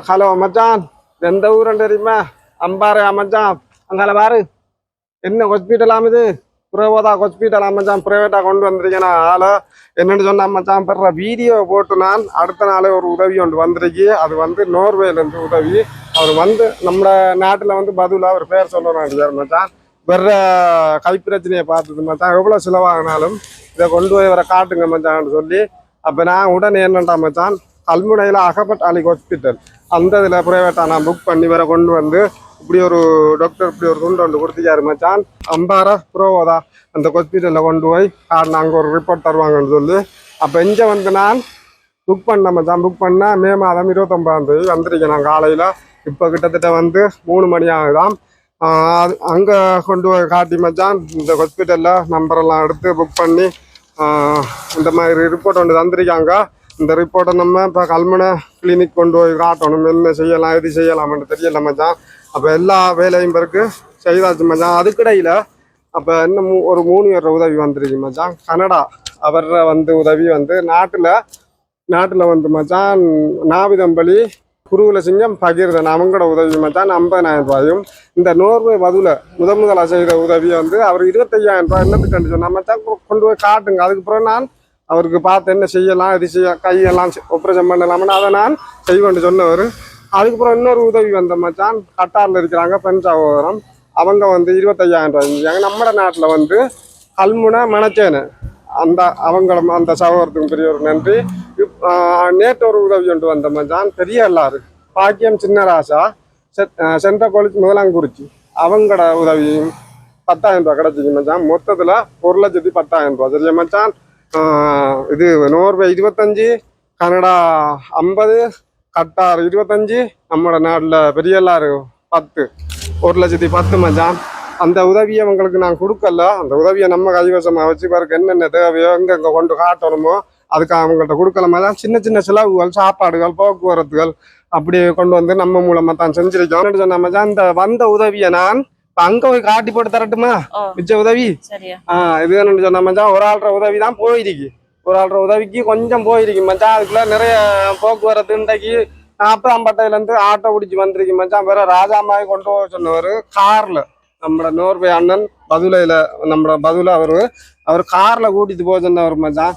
Hello மச்சான் எந்த ஊருன்னு தெரியுமா அம்பாரு மச்சான் அங்கால பாரு என்ன ஹாஸ்பிட்டல் இது புறவோதா ஹாஸ்பிட்டல் மச்சான் ப்ரைவேட்டாக கொண்டு வந்திருக்கேன் ஆளோ என்னென்னு சொன்ன மச்சான் பெற வீடியோ போட்டு நான் அடுத்த நாளே ஒரு உதவி ஒன்று வந்திருக்கு அது வந்து நோர்வேலேருந்து உதவி அவர் வந்து நம்ம நாட்டில் வந்து பதிலாக ஒரு பேர் சொல்ல மச்சான் வர்ற கைப்பிரச்சனையை பார்த்தது மச்சான் எவ்வளோ செலவாகினாலும் இதை கொண்டு போய் வர காட்டுங்க மச்சான்னு சொல்லி அப்போ நான் உடனே என்னண்டா மச்சான் கல்முனையில் அகபட் அலி ஹாஸ்பிட்டல் அந்த இதில் ப்ரைவேட்டாக நான் புக் பண்ணி வேற கொண்டு வந்து இப்படி ஒரு டாக்டர் இப்படி ஒரு துண்டு ஒன்று கொடுத்துச்சாரு மச்சான். அம்பாரா புரோவோதா அந்த ஹாஸ்பிட்டலில் கொண்டு போய் நாங்கள் ஒரு ரிப்போர்ட் தருவாங்கன்னு சொல்லி. அப்போ இங்கே வந்து நான் புக் பண்ண மச்சான். புக் பண்ணால் மே மாதம் இருபத்தொம்பதாந்தேதி வந்திருக்கேன் நான் காலையில். இப்போ கிட்டத்தட்ட வந்து மூணு மணி ஆகுதான் அது அங்கே கொண்டு போய் காட்டி மச்சான். இந்த ஹாஸ்பிட்டலில் நம்பரெல்லாம் எடுத்து புக் பண்ணி இந்த மாதிரி ரிப்போர்ட் ஒன்று தந்திருக்காங்க. இந்த ரிப்போர்ட்டை நம்ம இப்போ கல்முனை கிளினிக் கொண்டு போய் காட்டணும். என்ன செய்யலாம் எது செய்யலாம்னு தெரியல மச்சான். அப்போ எல்லா வேலையும் பிறகு செய்தாச்சு மச்சான். அதுக்கிடையில் அப்போ இன்னும் மூ- ஒரு மூணு பேர் உதவி வந்துருச்சு மச்சான். கனடா அவர் வந்து உதவி வந்து நாட்டில் நாட்டில் வந்து மச்சான் நாவிதம்பலி குருகுல சிங்கம் பகிர்தன் அவங்களோட உதவி மச்சான் ஐம்பதாயிரம் ரூபாயும் இந்த நோர்வே வதுவில் முதன் முதலாக செய்த உதவியை வந்து அவர் இருபத்தையாயிரம் ரூபாய் என்னத்துக்கு சொன்னால் மச்சான் கொண்டு போய் காட்டுங்க. அதுக்கப்புறம் நான் அவருக்கு பார்த்து என்ன செய்யலாம் இது செய்ய கையெல்லாம் ஆப்ரேஷன் பண்ணலாம்னு அதை நான் செய்வேன் சொன்னவர். அதுக்கப்புறம் இன்னொரு உதவி வந்த மச்சான் கட்டாரில் இருக்கிறாங்க பெண் சகோதரம் அவங்க வந்து இருபத்தையாயிரம் ரூபாய் செஞ்சாங்க. நம்ம நாட்டில் வந்து கல்முனை மணச்சேனை. அந்த அவங்களும் அந்த சகோதரத்துக்கும் பெரிய ஒரு நன்றி. நேற்று ஒரு உதவி கொண்டு வந்த மச்சான் பெரிய எல்லாரு. பாக்கியம் சின்னராசா சென்ற கோழிக்கு முதலாங்குறிச்சி அவங்களோட உதவியும் பத்தாயிரம் ரூபாய் கிடைச்சிங்க மச்சான். மொத்தத்தில் ஒரு லட்சத்தி பத்தாயிரம் ரூபாய். சரியா மச்சான்? இது நோர்வே இருபத்தஞ்சு கனடா ஐம்பது கட்டார் இருபத்தஞ்சு நம்மளோட நாட்டில் பெரியல்லாறு பத்து ஒரு லட்சத்தி பத்து மச்சான் அந்த உதவியை உங்களுக்கு நான் கொடுக்கல அந்த உதவியை நம்ம கைவசமாக வச்சு பிறகு என்னென்ன தேவையோ எங்கெங்கே கொண்டு காட்டணுமோ அதுக்கு அவங்கள்ட்ட கொடுக்கலாமா தான் சின்ன சின்ன செலவுகள் சாப்பாடுகள் போக்குவரத்துகள் அப்படி கொண்டு வந்து நம்ம மூலமாக தான் செஞ்சிருக்கோம் என்னன்னு சொன்னா மச்சான் இந்த வந்த உதவியை நான் அங்க போய் காட்டி போட்டு தரட்டுமா? மிச்ச உதவி? இது சொன்னா மச்சான் ஒரு ஆள்ற உதவி தான் போயிருக்கு. ஒரு ஆள்ற உதவிக்கு கொஞ்சம் போயிருக்கு மச்சான். அதுக்குள்ள நிறைய போக்குவரத்து இன்றைக்கு நாற்பது ஐம்பட்டையில இருந்து ஆட்டோ பிடிச்சி வந்திருக்கு மச்சான். வேற ராஜாமாய் கொண்டு போக சொன்னவர் கார்ல. நம்மட நோர்வே அண்ணன் பதுலையில நம்மட பதுல அவரு. அவர் கார்ல கூட்டிட்டு போக சொன்னவர் மச்சான்.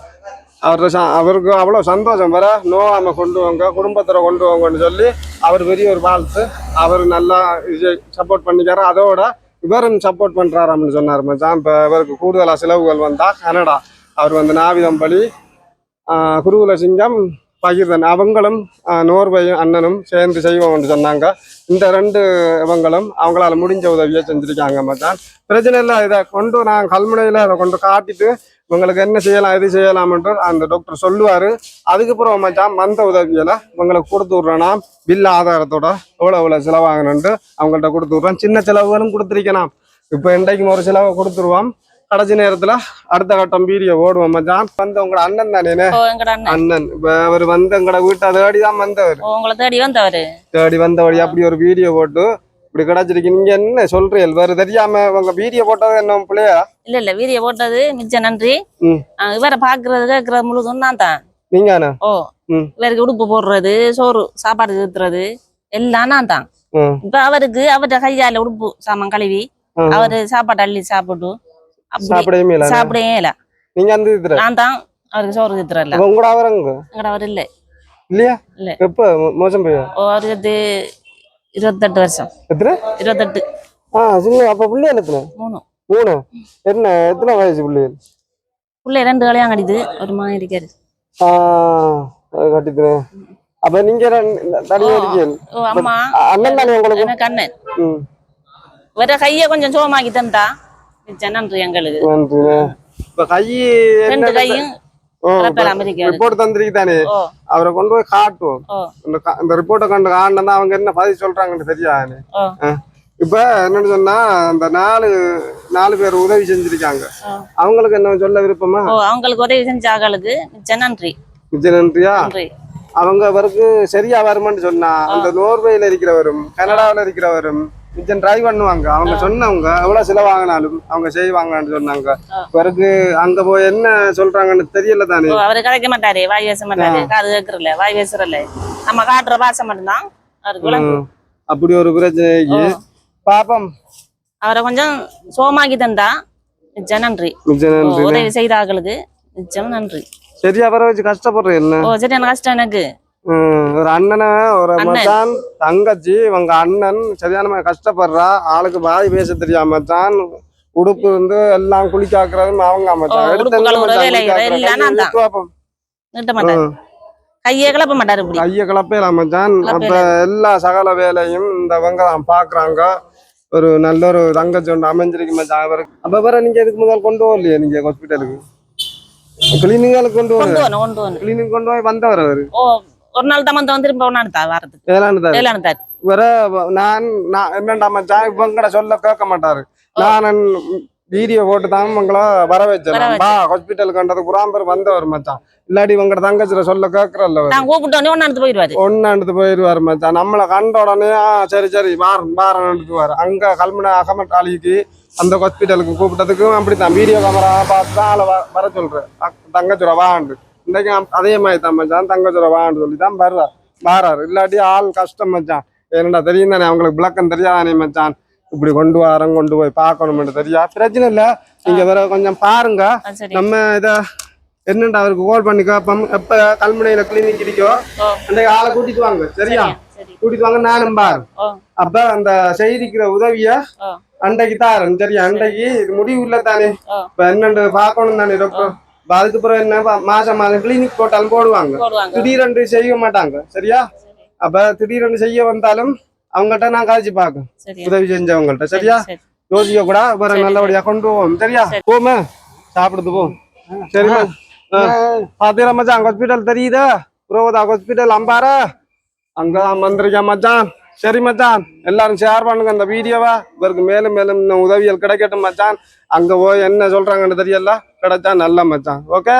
அவர் அவருக்கு அவ்வளோ சந்தோஷம். வர நோவாமல் கொண்டு வாங்க குடும்பத்தில் கொண்டு வாங்கன்னு சொல்லி அவர் பெரிய ஒரு வாழ்த்து. அவர் நல்லா சப்போர்ட் பண்ணிக்காரு. அதோட இவரும் சப்போர்ட் பண்றாராம்னு சொன்னார் மச்சான். இப்போ இவருக்கு கூடுதலாக செலவுகள் வந்தால் கனடா. அவர் வந்து நாவிதம்பள்ளி குருகுல சிங்கம் பகிர்ந்தன். அவங்களும் நோர்வையும் அண்ணனும் சேர்ந்து செய்வோம்னு சொன்னாங்க. இந்த ரெண்டு இவங்களும் அவங்களால முடிஞ்ச உதவியை செஞ்சிருக்காங்க மச்சான். பிரச்சனை இல்லை இதை கொண்டு நான் கல்முனையில் அதை கொண்டு காட்டிட்டு இவங்களுக்கு என்ன செய்யலாம் எது செய்யலாம்ன்ட்டு அந்த டாக்டர் சொல்லுவார். அதுக்கப்புறம் மச்சான் மந்த உதவியில இவங்களுக்கு கொடுத்து விட்றேன்னா பில் ஆதாரத்தோட எவ்வளோ எவ்வளோ செலவாகணுன்ட்டு அவங்கள்ட்ட கொடுத்து விட்றேன். சின்ன செலவுகளும் கொடுத்துருக்கலாம். இப்போ இன்றைக்கும் ஒரு செலவை கொடுத்துருவோம். கடைசி நேரத்துல அடுத்த கட்டம் வீடியோ ஓடுவோம் மச்சான். வந்து உங்களோட அண்ணன் தானே அண்ணன். அவர் வந்து எங்கட வீட்டை தேடி தான் வந்தவர். உங்களை தேடி வந்தவரு? தேடி வந்தபடி அப்படி ஒரு வீடியோ போட்டு இப்படி கிடைச்சிருக்கு. நீங்க என்ன சொல்றீங்க? வேற தெரியாம உங்க வீடியோ போட்டது என்ன பிள்ளையா? இல்ல இல்ல வீடியோ போட்டது மிச்ச நன்றி. இவரை பாக்குறது கேட்கறது முழுதும் நான் தான். நீங்க ஓ. இவருக்கு உடுப்பு போடுறது சோறு சாப்பாடு ஊத்துறது எல்லாம் நான் தான். இப்ப அவருக்கு அவர்கிட்ட கையால உடுப்பு சாமான் கழுவி. அவரு சாப்பாடு அள்ளி சாப்பிட்டு சாப்பிடவே இல்ல சாப்பிடவே இல்ல நீங்க அந்த இதுல? நான் தான் அவருக்கு சோறு ஊத்துறல அப்ப உங்களோட அவரங்க எங்கட அவர் இல்ல. இல்லையா? இல்ல. எப்ப? மோசம் போய் அவருக்கு இருபத்தெட்டு வருஷம். எத்தனை? இருபத்தெட்டு. ஆ சின்ன அப்ப பிள்ளைகள் எத்தனை? மூணு. மூணு. என்ன எத்தனை வயசு பிள்ளைகள் பிள்ளை ரெண்டு கல்யாணம் கடிது ஒரு மகன் இருக்காரு. கட்டிக்கிறேன். அப்ப நீங்க தனியா இருக்கீங்க. அண்ணன் தானே உங்களுக்கு? எனக்கு அண்ணன் கைய கொஞ்சம் சோமாக்கி தந்தா. நன்றி. எங்களுக்கு இப்ப கை ரெண்டு கையும் ரிப்போர்ட் அவரை கொண்டு போய் காட்டுவோம். இந்த ரிப்போர்ட்டை கண்டு காட்டினா அவங்க என்ன பதில் சொல்றாங்கன்னு தெரியாது ஓ. இப்ப என்னன்னு சொன்னா இந்த நாலு நாலு பேர் உதவி செஞ்சிருக்காங்க. அவங்களுக்கு என்ன சொல்ல விருப்பமா? அவங்களுக்கு உதவி செஞ்ச ஆகளுக்கு மிச்சம் நன்றி மிச்ச நன்றியா நன்றி. அவங்க அவருக்கு சரியா வருமான்னு சொன்னா அந்த நோர்வேல இருக்கிறவரும் கனடாவில் இருக்கிறவரும் மிச்சம் ட்ரை பண்ணுவாங்க. அவங்க சொன்னவங்க எவ்வளவு செலவாங்கினாலும் அவங்க செய்வாங்கன்னு சொன்னாங்க. பிறகு அங்க போய் என்ன சொல்றாங்கன்னு தெரியல தானே. அவரு கிடைக்க மாட்டாரு வாய் பேச மாட்டாரு காது கேட்கறல வாய் பேசுறல நம்ம காட்டுற பாசம் மட்டும்தான். அப்படி ஒரு பிரச்சனைக்கு. பாப்பம். அவரை கொஞ்சம் சோமாக்கி தந்தா மிச்சம் நன்றி. உதவி செய்த ஆக்களுக்கு மிச்சம் நன்றி. சரி அவரை வச்சு கஷ்டப்படுறேன் ஓ சரியான கஷ்டம் எனக்கு? ஒரு அண்ணனை ஒரு. மச்சான் தங்கச்சி இவங்க அண்ணன் சரியான கஷ்டப்படுறா ஆளுக்கு வாய் பேச தெரியாம மச்சான் உடுப்பு வந்து எல்லாம் குளிக்காக்குறதும் அவங்க மச்சான். கையை மாட்டாரு. கிளப்ப மாட்டாரு கைய மச்சான். அப்ப. எல்லா சகல வேலையும் இந்த இவங்க தான் பாக்குறாங்க. ஒரு நல்ல ஒரு தங்கச்சி ஒன்று அமைஞ்சிருக்கு மச்சான் அவருக்கு. அப்ப வேற நீங்க இதுக்கு முதல் கொண்டு வரலையே நீங்க ஹாஸ்பிட்டலுக்கு கிளினிக்காலுக்கு கொண்டு கொண்டு வர வரணும். கிளினிக் கொண்டு போய் வந்தவர் அவரு? ஒரு நாள் தான் வந்து திரும்ப வேற நான் நான் என்னடா மச்சான்? இவங்கட சொல்ல கேட்க மாட்டாரு. நான் வீடியோ போட்டு தான் வர வச்சேன் பா ஹாஸ்பிட்டலுக்கு கண்டது புறாம்பர் வந்தவர் மச்சான். இல்லாட்டி இவங்கட தங்கச்சில சொல்ல கேட்கறல்ல நான் கூப்பிட்டு உடனே ஒன்னு எடுத்து போயிடுவாரு ஒன்னாண்டு போயிடுவார் மச்சான். நம்மளை கண்ட உடனே சரி சரி வாரம் வாரம் எடுத்துவார் அங்க கல்முனை அகமட் அலிக்கு அந்த ஹாஸ்பிட்டலுக்கு கூப்பிட்டதுக்கும் அப்படித்தான். வீடியோ கேமரா பார்த்து தான் ஆளை வர சொல்றேன். தங்கச்சுர வாண்டு. இன்றைக்கு அம்- அதே மாதிரி தான் மச்சான் தங்கச்சுர வாண்டு சொல்லி தான் வர்றார் வாராரு இல்லாட்டி ஆள் கஷ்டம் மச்சான் என்னடா தெரியும் தானே அவங்களுக்கு விளக்கம் தெரியாதானே மச்சான் இப்படி கொண்டு வாரம் கொண்டு போய் பார்க்கணும்னு தெரியா பிரச்சனை இல்ல நீங்க வேற கொஞ்சம் பாருங்க நம்ம இத என்னண்டா அவருக்கு கால் பண்ணி கேப்போம் எப்ப கல்முனையில கிளினிக் இருக்கோ அந்த ஆளை கூட்டிட்டு வாங்க சரியா சரி கூட்டிட்டு வாங்க நானும் பாரு அப்ப அந்த செய்திக்கிற உதவிய அன்றைக்கு தாரன் சரியா அன்றைக்கு இது முடிவு இல்ல தானே இப்ப என்னண்டு பாக்கணும் தானே இப்ப அதுக்கப்புறம் என்ன ப- மாசம் மாசம் கிளினிக் போட்டாலும் போடுவாங்க திடீரென்று செய்ய மாட்டாங்க சரியா அப்ப திடீரென்று செய்ய வந்தாலும் அவங்ககிட்ட நான் காய்ச்சி பார்க்க சரி உதவி செஞ்சவங்கள்ட்ட சரியா சரி யோசிக்க கூட வேற நல்லபடியா கொண்டு போவோம் சரியா போமே சாப்பிடுது போ சரிம்மா பாத்தீங்களா மச்சான் ஹாஸ்பிட்டல் தெரியுதா புரோதா ஹாஸ்பிட்டல் அம்பாரா அங்கதான் வந்திருக்கேன் மச்சான் சரி மச்சான் எல்லாரும் ஷேர் பண்ணுங்க இந்த வீடியோவை இவருக்கு மேலும் மேலும் இன்னும் உதவிகள் கிடைக்கட்டும் மச்சான் அங்க போய் என்ன சொல்றாங்கன்னு தெரியல கிடைச்சா நல்ல மச்சான். ஓகே